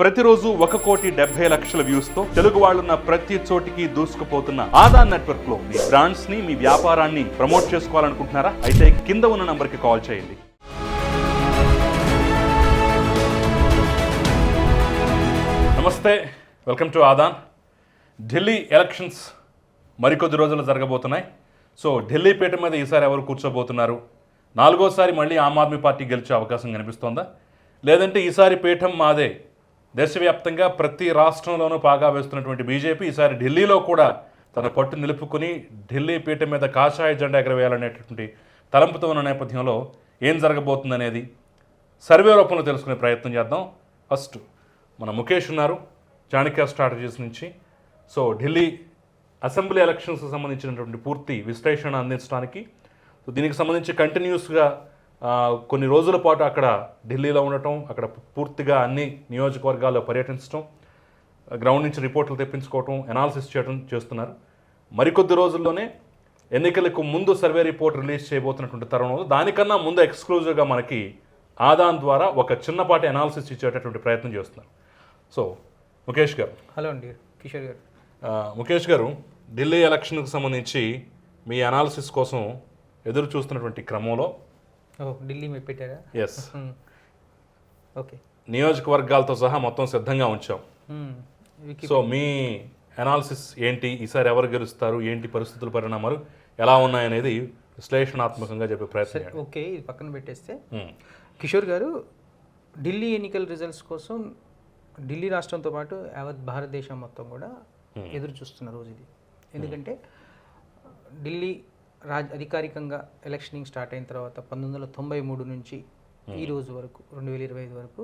ప్రతిరోజు ఒక కోటి డెబ్బై లక్షల వ్యూస్తో తెలుగు వాళ్ళున్న ప్రతి చోటికి దూసుకుపోతున్న ఆదా నెట్వర్క్లో మీ బ్రాండ్స్ని మీ వ్యాపారాన్ని ప్రమోట్ చేసుకోవాలనుకుంటున్నారా? అయితే కింద ఉన్న నంబర్కి కాల్ చేయండి. నమస్తే వెల్కమ్ టు ఆదాన్. ఢిల్లీ ఎలక్షన్స్ మరికొద్ది రోజులు జరగబోతున్నాయి. సో ఢిల్లీ పీట మీద ఈసారి ఎవరు కూర్చోబోతున్నారు? నాలుగోసారి మళ్ళీ ఆమ్ ఆద్మీ పార్టీ గెలిచే అవకాశం కనిపిస్తోందా? లేదంటే ఈసారి పీఠం మాదే దేశవ్యాప్తంగా ప్రతి రాష్ట్రంలోనూ పాగా వేస్తున్నటువంటి బీజేపీ ఈసారి ఢిల్లీలో కూడా తన పట్టు నిలుపుకుని ఢిల్లీ పీఠం మీద కాషాయ జెండా ఎగరవేయాలనేటటువంటి తలంపుతో ఉన్న నేపథ్యంలో ఏం జరగబోతుందనేది సర్వే రూపంలో తెలుసుకునే ప్రయత్నం చేద్దాం. ఫస్ట్ మన ముఖేష్ ఉన్నారు చాణక్య స్ట్రాటజీస్ నుంచి. సో ఢిల్లీ అసెంబ్లీ ఎలక్షన్స్కి సంబంధించినటువంటి పూర్తి విశ్లేషణ అందించడానికి. సో దీనికి సంబంధించి కంటిన్యూస్గా కొన్ని రోజుల పాటు అక్కడ ఢిల్లీలో ఉండటం అక్కడ పూర్తిగా అన్ని నియోజకవర్గాల్లో పర్యటించడం గ్రౌండ్ నుంచి రిపోర్ట్లు తెప్పించుకోవటం ఎనాలిసిస్ చేయడం చేస్తున్నారు. మరికొద్ది రోజుల్లోనే ఎన్నికలకు ముందు సర్వే రిపోర్ట్ రిలీజ్ చేయబోతున్నటువంటి తరుణంలో దానికన్నా ముందు ఎక్స్క్లూజివ్గా మనకి ఆదాన్ ద్వారా ఒక చిన్నపాటి అనాలిసిస్ ఇచ్చేటటువంటి ప్రయత్నం చేస్తున్నారు. సో ముఖేష్ గారు. హలో అండి కిషోర్ గారు. ముఖేష్ గారు ఢిల్లీ ఎలక్షన్కి సంబంధించి మీ అనాలిసిస్ కోసం ఎదురు చూస్తున్నటువంటి క్రమంలో ఢిల్లీ పెట్టారా? ఎస్. ఓకే. నియోజకవర్గాలతో సహా మొత్తం సిద్ధంగా ఉంచాం. సో మీ అనాలిసిస్ ఏంటి? ఈసారి ఎవరు గెలుస్తారు? ఏంటి పరిస్థితుల పరిణామాలు? ఎలా ఉన్నాయనేది విశ్లేషణాత్మకంగా చెప్పే ప్రయత్నం. ఓకే ఇది పక్కన పెట్టేస్తే. కిషోర్ గారు ఢిల్లీ ఎన్నికల రిజల్ట్స్ కోసం ఢిల్లీ రాష్ట్రంతో పాటు యావత్ భారతదేశం మొత్తం కూడా ఎదురు చూస్తున్న రోజు ఇది. ఎందుకంటే ఢిల్లీ రాజ్ అధికారికంగా ఎలక్షనింగ్ స్టార్ట్ అయిన తర్వాత పంతొమ్మిది వందల తొంభై మూడు నుంచి ఈ రోజు వరకు రెండు వేల ఇరవై ఐదు వరకు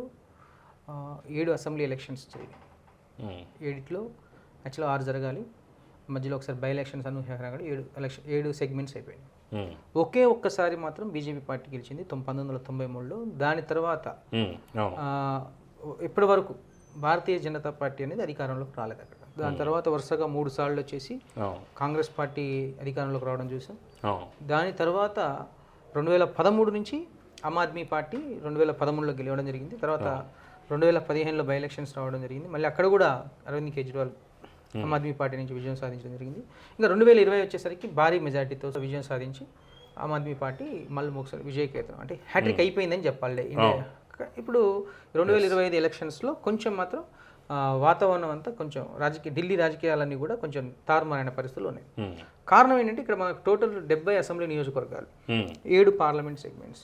ఏడు అసెంబ్లీ ఎలక్షన్స్ జరిగాయి. ఏడిట్లో యాక్చువల్గా ఆరు జరగాలి. మధ్యలో ఒకసారి బై ఎలక్షన్స్ కూడా ఏడు ఎలక్షన్ ఏడు సెగ్మెంట్స్ అయిపోయినాయి. ఉమ్, ఒకే ఒక్కసారి మాత్రం బీజేపీ పార్టీ గెలిచింది తొమ్ పంతొమ్మిది వందల తొంభై మూడులో. దాని తర్వాత ఇప్పటి వరకు భారతీయ జనతా పార్టీ అనేది అధికారంలోకి రాలేదు అక్కడ దాని తర్వాత వరుసగా మూడు సార్లు వచ్చేసి కాంగ్రెస్ పార్టీ అధికారంలోకి రావడం చూసాం. దాని తర్వాత రెండు వేల పదమూడు నుంచి ఆమ్ ఆద్మీ పార్టీ రెండు వేల పదమూడులో గెలవడం జరిగింది. తర్వాత రెండు వేల పదిహేనులో బై ఎలక్షన్స్ రావడం జరిగింది. మళ్ళీ అక్కడ కూడా అరవింద్ కేజ్రీవాల్ ఆమ్ ఆద్మీ పార్టీ నుంచి విజయం సాధించడం జరిగింది. ఇంకా రెండు వేల ఇరవై వచ్చేసరికి భారీ మెజార్టీతో విజయం సాధించి ఆమ్ ఆద్మీ పార్టీ మళ్ళీ ఒకసారి విజయకేతం అంటే హ్యాట్రిక్ అయిపోయిందని చెప్పాలి. ఇప్పుడు రెండు వేల ఇరవై ఐదు ఎలక్షన్స్లో కొంచెం మాత్రం వాతావరణం అంతా కొంచెం రాజకీయ ఢిల్లీ రాజకీయాలన్నీ కూడా కొంచెం తారుమారైన పరిస్థితులు ఉన్నాయి. కారణం ఏంటంటే ఇక్కడ మనకు టోటల్ డెబ్బై అసెంబ్లీ నియోజకవర్గాలు ఏడు పార్లమెంట్ సెగ్మెంట్స్.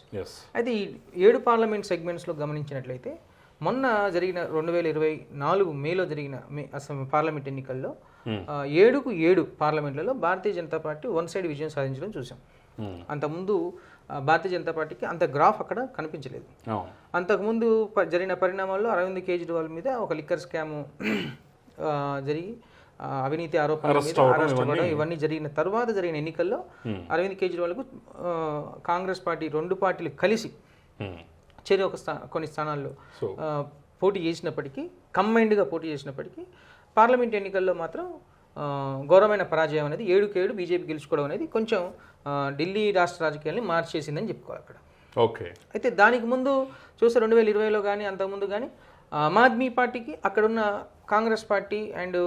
అయితే ఈ ఏడు పార్లమెంట్ సెగ్మెంట్స్లో గమనించినట్లయితే మొన్న జరిగిన రెండు వేల ఇరవై నాలుగు మేలో జరిగిన మే అసెం పార్లమెంట్ ఎన్నికల్లో ఏడుకు ఏడు పార్లమెంట్లలో Bharatiya Janata party one side విజయం సాధించడం చూసాం. అంతకుముందు భారతీయ జనతా పార్టీకి అంత గ్రాఫ్ అక్కడ కనిపించలేదు. అంతకుముందు జరిగిన పరిణామాల్లో అరవింద్ కేజ్రీవాల్ మీద ఒక లిక్కర్ స్కామ్ జరిగి అవినీతి ఆరోపణల ఇవన్నీ. జరిగిన తర్వాత జరిగిన ఎన్నికల్లో అరవింద్ కేజ్రీవాల్కు కాంగ్రెస్ పార్టీ రెండు పార్టీలు కలిసి ఉమ్, చేరి ఒక స్థా కొన్ని స్థానాల్లో పోటీ చేసినప్పటికీ కంబైన్డ్గా పోటీ చేసినప్పటికీ పార్లమెంట్ ఎన్నికల్లో మాత్రం ఘోరమైన పరాజయం అనేది ఏడుకు ఏడు బీజేపీ గెలుచుకోవడం అనేది కొంచెం ఢిల్లీ రాష్ట్ర రాజకీయాల్ని మార్చేసిందని చెప్పుకోవాలి అక్కడ. ఓకే. అయితే దానికి ముందు చూస్తే రెండు వేల ఇరవైలో కానీ అంతకుముందు కానీ ఆమ్ ఆద్మీ పార్టీకి అక్కడున్న కాంగ్రెస్ పార్టీ అండ్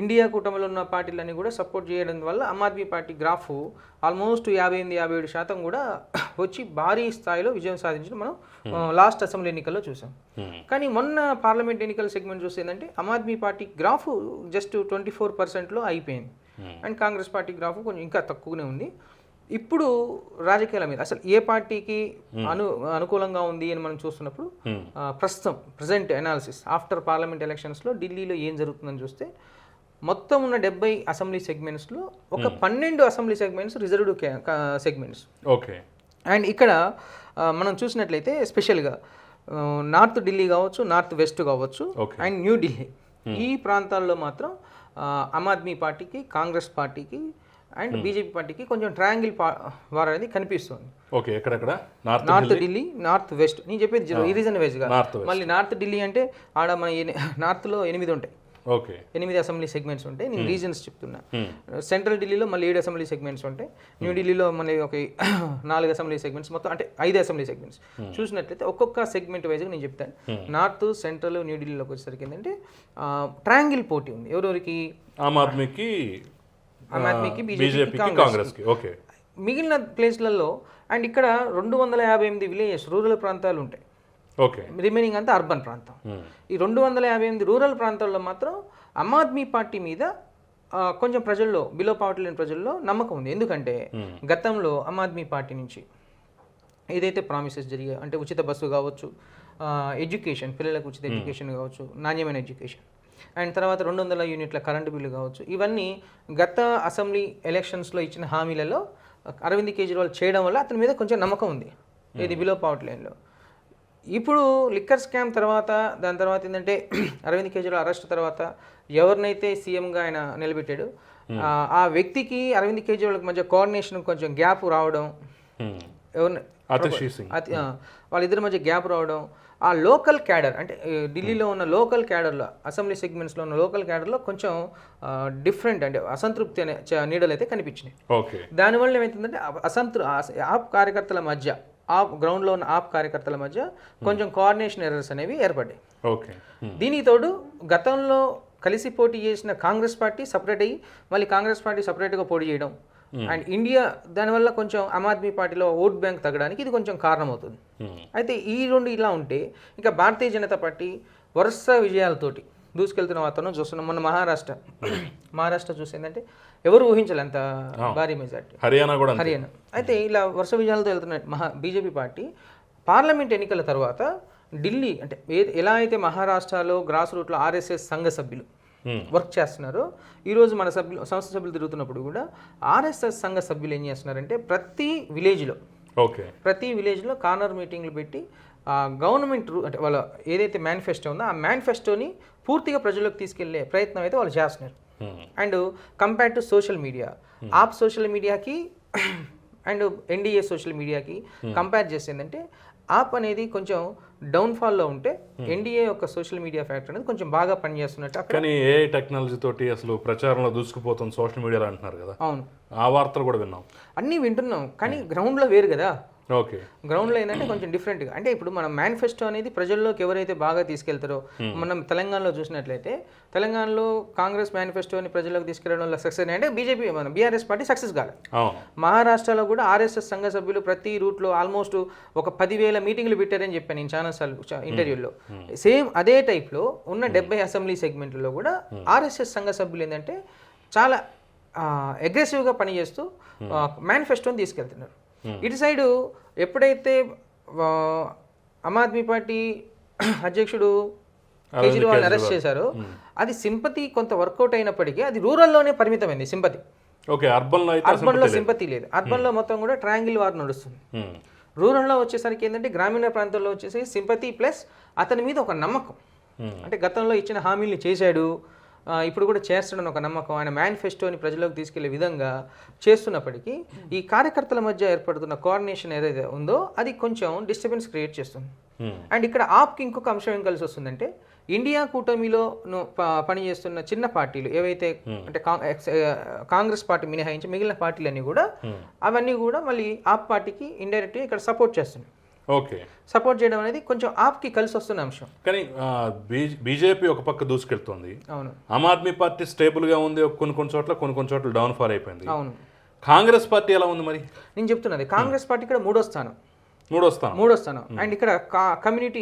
ఇండియా కూటమిలో ఉన్న పార్టీలన్నీ కూడా సపోర్ట్ చేయడం వల్ల Aam Aadmi party graph almost యాభై ఎనిమిది యాభై ఏడు శాతం కూడా వచ్చి భారీ స్థాయిలో విజయం సాధించడం మనం లాస్ట్ అసెంబ్లీ ఎన్నికల్లో చూసాం. ఉమ్, కానీ మొన్న పార్లమెంట్ ఎన్నికల సెగ్మెంట్ చూస్తే ఏంటంటే Aam Aadmi party graph just twenty four పర్సెంట్లో అయిపోయింది. అండ్ కాంగ్రెస్ పార్టీ గ్రాఫ్ కొంచెం ఇంకా తక్కువనే ఉంది. ఇప్పుడు రాజకీయాల మీద అసలు ఏ పార్టీకి అను అనుకూలంగా ఉంది అని మనం చూస్తున్నప్పుడు ఆ, ప్రస్తుతం ప్రజెంట్ అనాలిసిస్ ఆఫ్టర్ పార్లమెంట్ ఎలక్షన్స్లో ఢిల్లీలో ఏం జరుగుతుందని చూస్తే మొత్తం ఉన్న డెబ్బై అసెంబ్లీ సెగ్మెంట్స్లో ఒక పన్నెండు assembly segments reserved segments okay. And ఇక్కడ మనం చూసినట్లయితే స్పెషల్గా నార్త్ ఢిల్లీ కావచ్చు నార్త్ వెస్ట్ కావచ్చు. And new Delhi. ఈ ప్రాంతాల్లో మాత్రం ఆమ్ ఆద్మీ పార్టీకి కాంగ్రెస్ పార్టీకి అండ్ బీజేపీ పార్టీకి కొంచెం ట్రయాంగిల్ వార్ అనేది కనిపిస్తుంది. ఓకే ఎక్కడెక్కడ? నార్త్ ఢిల్లీ? North west. నేను చెప్పేది ఈ రీజన్ వైజ్గా మళ్ళీ నార్త్ ఢిల్లీ అంటే ఆడ మన నార్త్లో ఎనిమిది ఉంటాయి. ఓకే. ఎనిమిది అసెంబ్లీ సెగ్మెంట్స్ ఉంటాయి. నేను రీజన్స్ చెప్తున్నా. Hmm. సెంట్రల్ ఢిల్లీలో మళ్ళీ ఏడు అసెంబ్లీ సెగ్మెంట్స్ ఉంటాయి. న్యూ ఢిల్లీలో మళ్ళీ ఒక నాలుగు అసెంబ్లీ సెగ్మెంట్స్ మొత్తం అంటే ఐదు అసెంబ్లీ సెగ్మెంట్స్. చూసినట్లయితే ఒక్కొక్క సెగ్మెంట్ వైజ్గా నేను చెప్తాను. నార్త్ సెంట్రల్ న్యూ ఢిల్లీలోకి వచ్చేసరికి ఏంటంటే ట్రాంగిల్ పోటీ ఉంది. ఎవరెవరికి? ఆమ్ ఆద్మీకి ఆమ్ ఆద్మీకి, బీజేపీకి కాంగ్రెస్కి. ఓకే. మిగిలిన ప్లేస్లలో అండ్ ఇక్కడ రెండు వందల యాభై ఎనిమిది విలేజెస్ రూరల్ ప్రాంతాలు ఉంటాయి. ఓకే. రిమైనింగ్ అంతా అర్బన్ ప్రాంతం. ఈ రెండు వందల యాభై ఎనిమిది రూరల్ ప్రాంతాల్లో మాత్రం ఆమ్ ఆద్మీ పార్టీ మీద కొంచెం ప్రజల్లో బిలో పావర్టీ లేని ప్రజల్లో నమ్మకం ఉంది. ఎందుకంటే గతంలో ఆమ్ ఆద్మీ పార్టీ నుంచి ఏదైతే ప్రామిసెస్ జరిగాయో అంటే ఉచిత బస్సు కావచ్చు ఎడ్యుకేషన్ పిల్లలకు ఉచిత ఎడ్యుకేషన్ కావచ్చు నాణ్యమైన ఎడ్యుకేషన్ అండ్ తర్వాత రెండు వందల యూనిట్ల కరెంటు బిల్లు కావచ్చు. ఇవన్నీ గత అసెంబ్లీ ఎలక్షన్స్లో ఇచ్చిన హామీలలో అరవింద్ కేజ్రీవాల్ చేయడం వల్ల అతని మీద కొంచెం నమ్మకం ఉంది. ఇది బిలో పావర్టీ లైన్లో ఇప్పుడు లిక్కర్ స్కామ్ తర్వాత దాని తర్వాత ఏంటంటే అరవింద్ కేజ్రీవాల్ అరెస్ట్ తర్వాత ఎవరినైతే సీఎంగా ఆయన నిలబెట్టాడు ఆ, వ్యక్తికి అరవింద్ కేజ్రీవాల్కి మధ్య కోఆర్డినేషన్ కొంచెం గ్యాప్ రావడం ఎవరిని వాళ్ళిద్దరి మధ్య గ్యాప్ రావడం ఆ లోకల్ క్యాడర్ అంటే ఢిల్లీలో ఉన్న లోకల్ క్యాడర్లో అసెంబ్లీ సెగ్మెంట్స్లో ఉన్న లోకల్ క్యాడర్లో కొంచెం డిఫరెంట్ అంటే అసంతృప్తి అనే నీడలు అయితే కనిపించినాయి. ఓకే. దానివల్ల ఏమవుతుందంటే అ- అసంతృ ఆప్ కార్యకర్తల మధ్య ఆప్ గ్రౌండ్లో ఉన్న ఆప్ కార్యకర్తల మధ్య కొంచెం కోఆర్డినేషన్ ఎర్రర్స్ అనేవి ఏర్పడ్డాయి. ఓకే. దీనికి తోడు గతంలో కలిసి పోటీ చేసిన కాంగ్రెస్ పార్టీ సపరేట్ అయ్యి మళ్ళీ కాంగ్రెస్ పార్టీ సపరేట్గా పోటీ చేయడం అండ్ ఇండియా దానివల్ల కొంచెం ఆమ్ ఆద్మీ పార్టీలో ఓట్ బ్యాంక్ తగ్గడానికి ఇది కొంచెం కారణమవుతుంది. అయితే ఈ రెండు ఇలా ఉంటే ఇంకా భారతీయ జనతా పార్టీ వరుస విజయాలతోటి దూసుకెళ్తున్న వాతావరణం చూస్తున్నాం. మొన్న మహారాష్ట్ర మహారాష్ట్ర చూసిందంటే ఎవరు ఊహించాలి అంత భారీ మెజార్టీ. హర్యానా కూడా. హర్యానా. అయితే ఇలా వరుస విజయాలతో వెళ్తున్న మహా బీజేపీ పార్టీ పార్లమెంట్ ఎన్నికల తర్వాత ఢిల్లీ అంటే ఎలా అయితే మహారాష్ట్రలో గ్రాస్ రూట్లో ఆర్ఎస్ఎస్ సంఘ సభ్యులు Hmm. వర్క్ చేస్తున్నారో. ఈరోజు మన సభ్యులు సంస్థ సభ్యులు తిరుగుతున్నప్పుడు కూడా ఆర్ఎస్ఎస్ సంఘ సభ్యులు ఏం చేస్తున్నారంటే ప్రతి విలేజ్లో ఓకే ప్రతి విలేజ్లో కార్నర్ మీటింగ్లు పెట్టి గవర్నమెంట్ రూ- అంటే వాళ్ళ ఏదైతే మేనిఫెస్టో ఉందో ఆ మేనిఫెస్టోని పూర్తిగా ప్రజల్లోకి తీసుకెళ్ళే ప్రయత్నం అయితే వాళ్ళు చేస్తున్నారు. Hmm. And compare to social media AAP social మీడియాకి అండ్ ఎన్డీఏ సోషల్ మీడియాకి కంపేర్ చేస్తే ఆప్ అనేది కొంచెం డౌన్ఫాల్లో ఉంటే ఎన్డీఏ యొక్క సోషల్ మీడియా ఫ్యాక్టర్ అనేది కొంచెం బాగా పనిచేస్తున్నట్టు కానీ ఏ టెక్నాలజీ తోటి అసలు ప్రచారంలో దూసుకుపోతుంది సోషల్ మీడియాలో అంటున్నారు కదా. అవును. ఆ వార్తలు కూడా విన్నాం. అన్నీ వింటున్నాం కానీ గ్రౌండ్లో వేరు కదా. ఓకే. గ్రౌండ్లో ఏంటంటే కొంచెం డిఫరెంట్గా అంటే ఇప్పుడు మన మేనిఫెస్టో అనేది ప్రజల్లోకి ఎవరైతే బాగా తీసుకెళ్తారో మనం తెలంగాణలో చూసినట్లయితే తెలంగాణలో కాంగ్రెస్ మేనిఫెస్టోని ప్రజల్లోకి తీసుకెళ్ళడంలో సక్సెస్ అంటే బీజేపీ మన బీఆర్ఎస్ పార్టీ సక్సెస్ అవును. మహారాష్ట్రలో కూడా ఆర్ఎస్ఎస్ సంఘ సభ్యులు ప్రతి రూట్లో ఆల్మోస్ట్ ఒక పదివేల మీటింగ్లు పెట్టారని చెప్పాను నేను చాలా ఇంటర్వ్యూలో. సేమ్ అదే టైప్లో ఉన్న డెబ్బై అసెంబ్లీ సెగ్మెంట్లలో కూడా ఆర్ఎస్ఎస్ సంఘ సభ్యులు ఏంటంటే చాలా అగ్రెసివ్గా పనిచేస్తూ మేనిఫెస్టోని తీసుకెళ్తున్నారు. ఇటు సైడు ఎప్పుడైతే ఆమ్ ఆద్మీ పార్టీ అధ్యక్షుడు కేజ్రీవాల్ అరెస్ట్ చేశారో అది సింపతి కొంత వర్కౌట్ అయినప్పటికీ అది రూరల్లోనే పరిమితమైంది సింపతి. ఓకే అర్బన్లో సింపతి లేదు. అర్బన్లో మొత్తం కూడా ట్రయాంగిల్ వార్ నడుస్తుంది. Hmm. రూరల్లో వచ్చేసరికి ఏంటంటే గ్రామీణ ప్రాంతాల్లో వచ్చేసి సింపతి ప్లస్ అతని మీద ఒక నమ్మకం. Hmm. అంటే గతంలో ఇచ్చిన హామీల్ని చేశాడు ఇప్పుడు కూడా చేస్తాడని ఒక నమ్మకం. ఆయన మేనిఫెస్టోని ప్రజలకు తీసుకెళ్ళే విధంగా చేస్తున్నప్పటికీ ఈ కార్యకర్తల మధ్య ఏర్పడుతున్న కోఆర్డినేషన్ ఏదైతే ఉందో అది కొంచెం డిస్టర్బెన్స్ క్రియేట్ చేస్తుంది. Hmm. అండ్ ఇక్కడ ఆప్కి ఇంకొక అంశం ఏం కలిసి వస్తుందంటే ఇండియా కూటమిలో పనిచేస్తున్న చిన్న పార్టీలు ఏవైతే అంటే ఎక్స్- ఆ, కాంగ్రెస్ పార్టీ మినహాయించి మిగిలిన పార్టీలన్నీ కూడా అవన్నీ కూడా మళ్ళీ ఆప్ పార్టీకి ఇండైరెక్ట్గా ఇక్కడ సపోర్ట్ చేస్తున్నాయి. ఓకే. సపోర్ట్ చేయడం అనేది కొంచెం ఆప్కి కలిసి వస్తున్న అంశం. కానీ బీజేపీ ఒక పక్క దూసుకెళ్తుంది. అవును. ఆమ్ ఆద్మీ పార్టీ స్టేబుల్గా ఉంది కొన్ని కొన్ని చోట్ల కొన్ని కొన్ని చోట్ల డౌన్ ఫాల్ అయిపోయింది. అవును. కాంగ్రెస్ పార్టీ ఎలా ఉంది మరి? నేను చెప్తున్నది కాంగ్రెస్ పార్టీ ఇక్కడ మూడో స్థానం. మూడో స్థానం. మూడో స్థానం. అండ్ ఇక్కడ కమ్యూనిటీ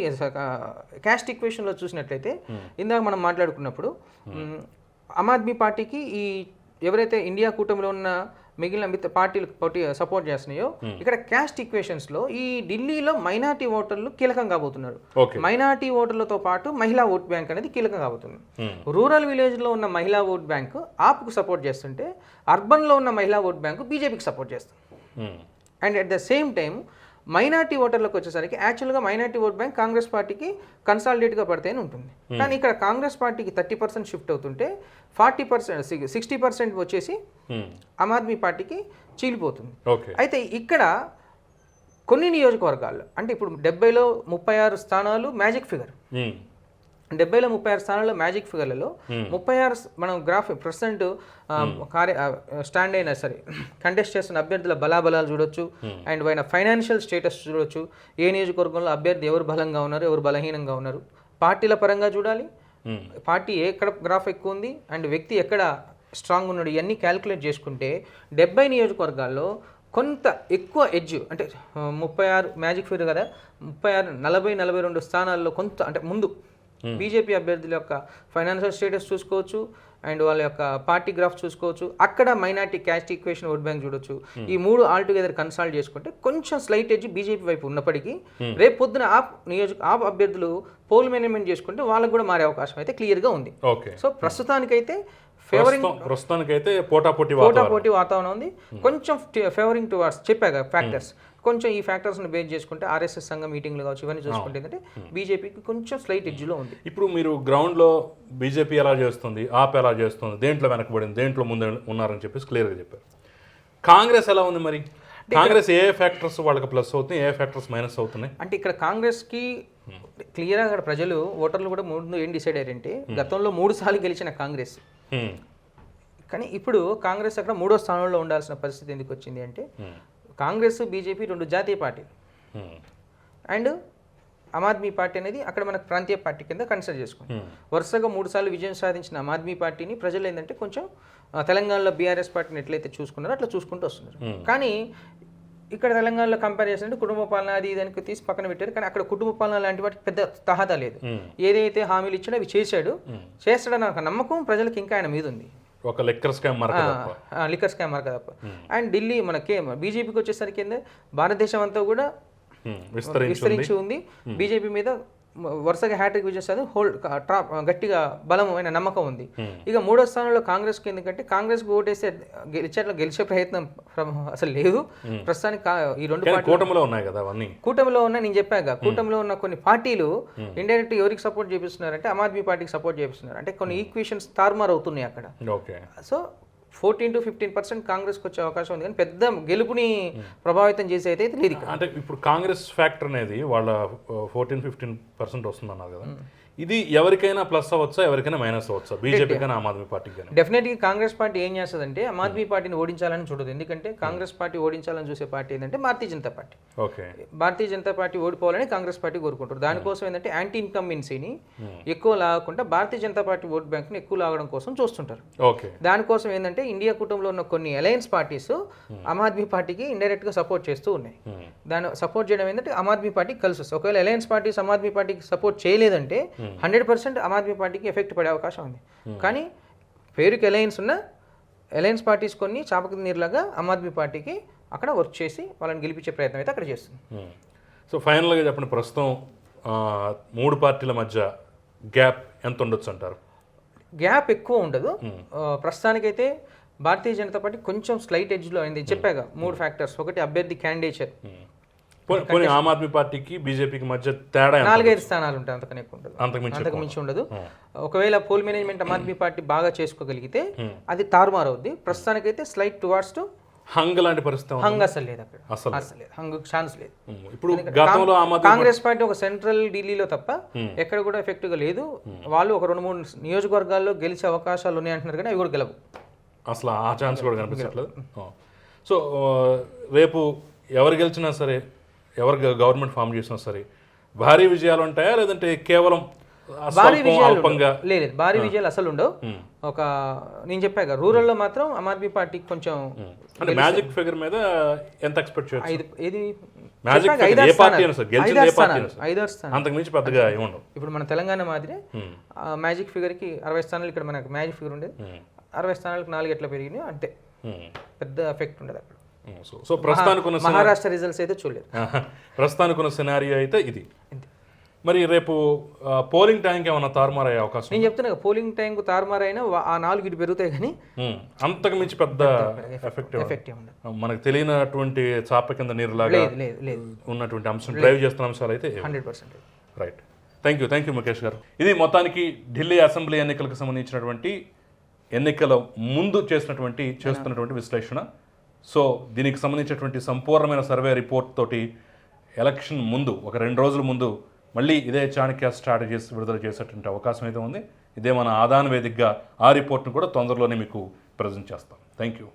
క్యాస్ట్ ఈక్వేషన్లో చూసినట్లయితే ఇందాక మనం మాట్లాడుకున్నప్పుడు ఆమ్ ఆద్మీ పార్టీకి ఈ ఎవరైతే ఇండియా కూటమిలో ఉన్న మిగిలిన మిగతా పార్టీలు పోటీ సపోర్ట్ చేస్తున్నాయో ఇక్కడ క్యాస్ట్ ఈక్వేషన్స్లో ఈ ఢిల్లీలో మైనార్టీ ఓటర్లు కీలకం కాబోతున్నారు మైనార్టీ ఓటర్లతో పాటు మహిళా ఓట్ బ్యాంక్ అనేది కీలకం కాబోతుంది Hmm. రూరల్ విలేజ్లో ఉన్న మహిళా ఓట్ బ్యాంక్ ఆప్కు సపోర్ట్ చేస్తుంటే అర్బన్లో ఉన్న మహిళా ఓట్ బ్యాంకు బీజేపీకి సపోర్ట్ చేస్తుంది Hmm. And at the same time minority ఓటర్లకు వచ్చేసరికి యాక్చువల్గా మైనార్టీ ఓట్ బ్యాంక్ కాంగ్రెస్ పార్టీకి కన్సాలిడేట్గా పడితేనే ఉంటుంది కానీ ఇక్కడ కాంగ్రెస్ పార్టీకి థర్టీ పర్సెంట్ షిఫ్ట్ అవుతుంటే ఫార్టీ పర్సెంట్ సిక్స్టీ పర్సెంట్ వచ్చేసి Hmm. ఆమ్ ఆద్మీ పార్టీకి చీలిపోతుంది. అయితే ఇక్కడ కొన్ని నియోజకవర్గాల్లో అంటే ఇప్పుడు డెబ్బైలో ముప్పై ఆరు స్థానాలు మ్యాజిక్ ఫిగర్. Hmm. డెబ్బైలో ముప్పై ఆరు స్థానాల్లో మ్యాజిక్ ఫిగర్లలో ముప్పై ఆరు మనం గ్రాఫ్ ప్రజెంట్ కార్య స్టాండ్ అయినా సరే కంటెస్ట్ చేస్తున్న అభ్యర్థుల బలాబలాలు చూడొచ్చు. అండ్ ఆయన ఫైనాన్షియల్ స్టేటస్ చూడొచ్చు. ఏ నియోజకవర్గంలో అభ్యర్థి ఎవరు బలంగా ఉన్నారు ఎవరు బలహీనంగా ఉన్నారు. పార్టీల పరంగా చూడాలి. Hmm. పార్టీ ఎక్కడ గ్రాఫ్ ఎక్కువ ఉంది అండ్ వ్యక్తి ఎక్కడ స్ట్రాంగ్ ఉన్నాడు. ఇవన్నీ క్యాలిక్యులేట్ చేసుకుంటే డెబ్బై నియోజకవర్గాల్లో కొంత ఎక్కువ ఎడ్జ్ అంటే ముప్పై ఆరు మ్యాజిక్ ఫిగర్ కదా ముప్పై ఆరు నలభై నలభై రెండు స్థానాల్లో కొంత అంటే ముందు బీజేపీ అభ్యర్థుల యొక్క ఫైనాన్షియల్ స్టేటస్ చూసుకోవచ్చు అండ్ వాళ్ళ యొక్క పార్టీ గ్రాఫ్ చూసుకోవచ్చు. అక్కడ minority caste equation vote bank చూడొచ్చు. ఈ మూడు ఆల్ టుగెదర్ కన్సల్ట్ చేసుకుంటే కొంచెం స్లైట్ ఎడ్జ్ బీజేపీ వైపు ఉన్నప్పటికీ రేపు పొద్దున ఆ నియోజక ఆ అభ్యర్థులు పోల్ మేనేజ్మెంట్ చేసుకుంటే వాళ్ళకు కూడా మారే అవకాశం అయితే క్లియర్గా ఉంది. ఓకే సో ప్రస్తుతానికైతే ఫేవరింగ్ ప్రస్తుతం ప్రస్తుతానికైతే పోటాపోటీ పోటా వాతావరణం. పోటీ వాతావరణం ఉంది. కొంచెం ఫేవరింగ్ టువార్డ్స్ చెప్పాక ఫ్యాక్టర్స్. కొంచెం ఈ ఫ్యాక్టర్స్ని బేస్ చేసుకుంటే ఆర్ఎస్ఎస్ సంఘం మీటింగ్లు కావచ్చు ఇవన్నీ చూసుకుంటే ఏంటంటే బీజేపీకి కొంచెం స్లైట్ ఎడ్జ్లో ఉంది. ఇప్పుడు మీరు గ్రౌండ్లో బీజేపీ ఎలా చేస్తుంది ఆప్ ఎలా చేస్తుంది దేంట్లో వెనకబడింది దేంట్లో ముందు ఉన్నారని చెప్పేసి క్లియర్గా చెప్పారు. కాంగ్రెస్ ఎలా ఉంది మరి? కాంగ్రెస్ ఏ ఫ్యాక్టర్స్ వాళ్ళకి ప్లస్ అవుతున్నాయి ఏ ఫ్యాక్టర్స్ మైనస్ అవుతున్నాయి? అంటే ఇక్కడ కాంగ్రెస్కి క్లియర్గా అక్కడ ప్రజలు ఓటర్లు కూడా ముందు ఏం డిసైడ్ అయ్యారంటే గతంలో మూడు సార్లు గెలిచిన కాంగ్రెస్. కానీ ఇప్పుడు కాంగ్రెస్ అక్కడ మూడో స్థానంలో ఉండాల్సిన పరిస్థితి ఎందుకు వచ్చింది అంటే కాంగ్రెస్ బీజేపీ రెండు జాతీయ పార్టీలు. హ్మ్. అండ్ ఆమ్ ఆద్మీ పార్టీ అనేది అక్కడ మనకు ప్రాంతీయ పార్టీ కింద కన్సిడర్ చేసుకుంటాం హ్మ్. వరుసగా మూడు సార్లు విజయం సాధించిన ఆమ్ ఆద్మీ పార్టీని ప్రజలు ఏంటంటే కొంచెం తెలంగాణలో బీఆర్ఎస్ పార్టీని ఎట్లయితే చూసుకున్నారో అట్లా చూసుకుంటూ వస్తున్నారు. కానీ ఇక్కడ తెలంగాణలో కంపేర్ చేసినట్టు కుటుంబ పాలన అది దానికి తీసి పక్కన పెట్టారు. కానీ అక్కడ కుటుంబ పాలన లాంటి వాటికి పెద్ద తహతా లేదు. ఏదైతే హామీలు ఇచ్చాడో అవి చేశాడు. చేస్తాడన్న ఒక నమ్మకం ప్రజలకు ఇంకా ఆయన మీద ఉంది. ఒక లెక్కర్ స్కామ్ లిక్కర్ స్కామ్ మార్క తప్ప అండ్ ఢిల్లీ మనకి బీజేపీకి వచ్చేసరికి భారతదేశం అంతా కూడా. విస్తరించి ఉంది. బీజేపీ మీద వరుసగా హ్యాట్రిక్ విజయ్ సాధి హోల్డ్ ట్రాప్ గట్టిగా బలమైన నమ్మకం ఉంది. ఇక మూడో స్థానంలో కాంగ్రెస్కి ఎందుకంటే కాంగ్రెస్ ఓటేస్తే గెలిచేట్లా గెలిచే ప్రయత్నం అసలు లేదు. ప్రస్తుతానికి ఈ రెండు కూటమిలో ఉన్నాయి కదా అవన్నీ. కూటమిలో ఉన్న నేను చెప్పాక కూటమిలో ఉన్న కొన్ని పార్టీలు ఇండైరెక్ట్ ఎవరికి సపోర్ట్ చేపిస్తున్నారంటే ఆమ్ ఆద్మీ పార్టీకి సపోర్ట్ చేపిస్తున్నారు అంటే కొన్ని ఈక్వేషన్స్ తారుమారు అవుతున్నాయి అక్కడ. So fourteen to fifteen percent కాంగ్రెస్కి వచ్చే అవకాశం ఉంది కానీ పెద్ద గెలుపుని ప్రభావితం చేసే అయితే లేదు అంటే ఇప్పుడు కాంగ్రెస్ ఫ్యాక్టర్ అనేది వాళ్ళ ఫోర్టీన్ ఫిఫ్టీన్ పర్సెంట్ వస్తుందన్నారు కదా. ఇది ఎవరికైనా ప్లస్ అవ్వచ్చా ఎవరికైనా మైనస్ అవ్వచ్చా? బీజేపీ కానీ ఆమ్ ఆద్మీ పార్టీకి కానీ డెఫినెట్గా కాంగ్రెస్ పార్టీ ఏం చేస్తుందంటే ఆమ్ ఆద్మీ పార్టీని ఓడించాలని చూడదు. ఎందుకంటే కాంగ్రెస్ పార్టీ ఓడించాలని చూసే పార్టీ ఏంటంటే Bharatiya Janata party. Okay. Bharatiya Janata party ఓడిపోవాలని Congress party కోరుకుంటారు. దానికోసం ఏంటంటే యాంటీ ఇన్కమ్బెన్సీని ఎక్కువ లాగకుండా భారతీయ జనతా పార్టీ ఓట్ బ్యాంక్ని ఎక్కువ లాగడం కోసం చూస్తుంటారు. ఓకే. దానికోసం ఏంటంటే ఇండియా కూటమిలో ఉన్న కొన్ని అలయన్స్ పార్టీస్ ఆమ్ ఆద్మీ పార్టీకి ఇండైరెక్ట్గా సపోర్ట్ చేస్తూ ఉన్నాయి. Hmm. దాన్ని సపోర్ట్ చేయడం ఏంటంటే ఆమ్ ఆద్మీ పార్టీకి కలిసి వస్తుంది ఒకవేళ అలయన్స్ పార్టీస్ ఆమ్ ఆద్మీ పార్టీకి సపోర్ట్ చేయలేదంటే హండ్రెడ్ పర్సెంట్ ఆమ్ ఆద్మీ పార్టీకి ఎఫెక్ట్ పడే అవకాశం ఉంది. కానీ పేరుకి అలయన్స్ ఉన్న అలయన్స్ పార్టీస్ కొన్ని చాపక నీరులాగా ఆమ్ ఆద్మీ పార్టీకి అక్కడ వర్క్ చేసి వాళ్ళని గెలిపించే ప్రయత్నం అయితే అక్కడ చేస్తుంది. సో ఫైనల్గా చెప్పండి ప్రస్తుతం మూడు పార్టీల మధ్య గ్యాప్ ఎంత ఉండొచ్చు అంటారు? గ్యాప్ ఎక్కువ ఉండదు. ఆ, ప్రస్తుతానికైతే భారతీయ జనతా పార్టీ కొంచెం స్లైట్ ఎడ్జ్లో అయింది. చెప్పాగా మూడు ఫ్యాక్టర్స్ ఒకటి అభ్యర్థి క్యాండిడేచర్ పోనీ- ఆమ్ ఆద్మీ పార్టీకి బీజేపీకి మధ్య తేడా? నాలుగైదు స్థానాలు ఉంటాయి అంతకనే ఉండదు. అంతకు మించి ఉండదు. ఒకవేళ poll management Aam Aadmi party బాగా చేసుకోగలిగితే అది తారుమారు అవుద్ది ప్రస్తుతానికైతే స్లైట్ టువార్డ్స్ టు హంగ్ లాంటి పరిస్థితి. హంగ్ అసలు లేదు అక్కడ. అసలు అసలు లేదు. హంగ్ ఛాన్స్ లేదు. ఇప్పుడు గతంలో కాంగ్రెస్ పార్టీ ఒక సెంట్రల్ ఢిల్లీలో తప్ప ఎక్కడ కూడా ఎఫెక్టివ్గా లేదు వాళ్ళు ఒక రెండు మూడు నియోజకవర్గాల్లో గెలిచే అవకాశాలు ఉన్నాయి అంటున్నారు కానీ అవి కూడా గెలవు. అసలు ఆ ఛాన్స్ కూడా కనిపించట్లేదు. సో రేపు ఎవరు గెలిచినా సరే ఎవరు గవర్నమెంట్ ఫామ్ చేసినా సరే భారీ విజయాలు ఉంటాయా లేదంటే కేవలం భారీ విజయాలు. లేదు లేదు, భారీ విజయాలు అసలు ఉండవు. ఒక నేను చెప్పాక రూరల్లో మాత్రం ఆమ్ ఆద్మీ పార్టీకి కొంచెం అంటే మ్యాజిక్ ఫిగర్ మీద ఎంత ఎక్స్పెక్ట్ చేయొచ్చు? ఏది? మ్యాజిక్ ఫిగర్ ఏ పార్టీ. అయినా సరే ఏ పార్టీ అయినా. సరే. అంతకు మించి పెద్దగా ఏముండవు. ఇప్పుడు మన తెలంగాణ మాదిరి మ్యాజిక్ ఫిగర్కి అరవై స్థానాలు ఇక్కడ మనకు మ్యాజిక్ ఫిగర్ ఉండేది. అరవై స్థానాలకు నాలుగు ఎట్లా పెరిగినాయి అంతే. పెద్ద ఎఫెక్ట్ ఉండదు అక్కడ. సో సో ప్రస్తుతానికి మహారాష్ట్ర రిజల్ట్స్ అయితే చూడలేదు. ప్రస్తుతానికి ఉన్న సినారియో అయితే ఇది. మరి రేపు పోలింగ్ టైంకి ఏమైనా తారుమారయ్యే అవకాశం నేను చెప్తున్నా పోలింగ్ టైంకు తారుమారైనా వా- ఆ నాలుగు ఇటు పెరుగుతాయి కానీ అంతకు మించి పెద్ద ఎఫెక్ట్ ఎఫెక్ట్ మనకు తెలియనటువంటి చాప కింద నీరులాగా లేదు లేదు ఉన్నటువంటి అంశం డ్రైవ్ చేస్తున్న అంశాలు అయితే hundred percent. Right thank you thank you Mukesh garu. ఇది మొత్తానికి ఢిల్లీ అసెంబ్లీ ఎన్నికలకు సంబంధించినటువంటి ఎన్నికల ముందు చేసినటువంటి చేస్తున్నటువంటి విశ్లేషణ. సో దీనికి సంబంధించినటువంటి సంపూర్ణమైన సర్వే రిపోర్ట్ తోటి ఎలక్షన్ ముందు ఒక రెండు రోజుల ముందు మళ్ళీ ఇదే చాణక్య స్ట్రాటజీస్ విడుదల చేసేటువంటి అవకాశం అయితే ఉంది. ఇదే మన ఆదాన వేదికగా ఆ రిపోర్ట్ను కూడా తొందరలోనే మీకు ప్రజెంట్ చేస్తాం. Thank you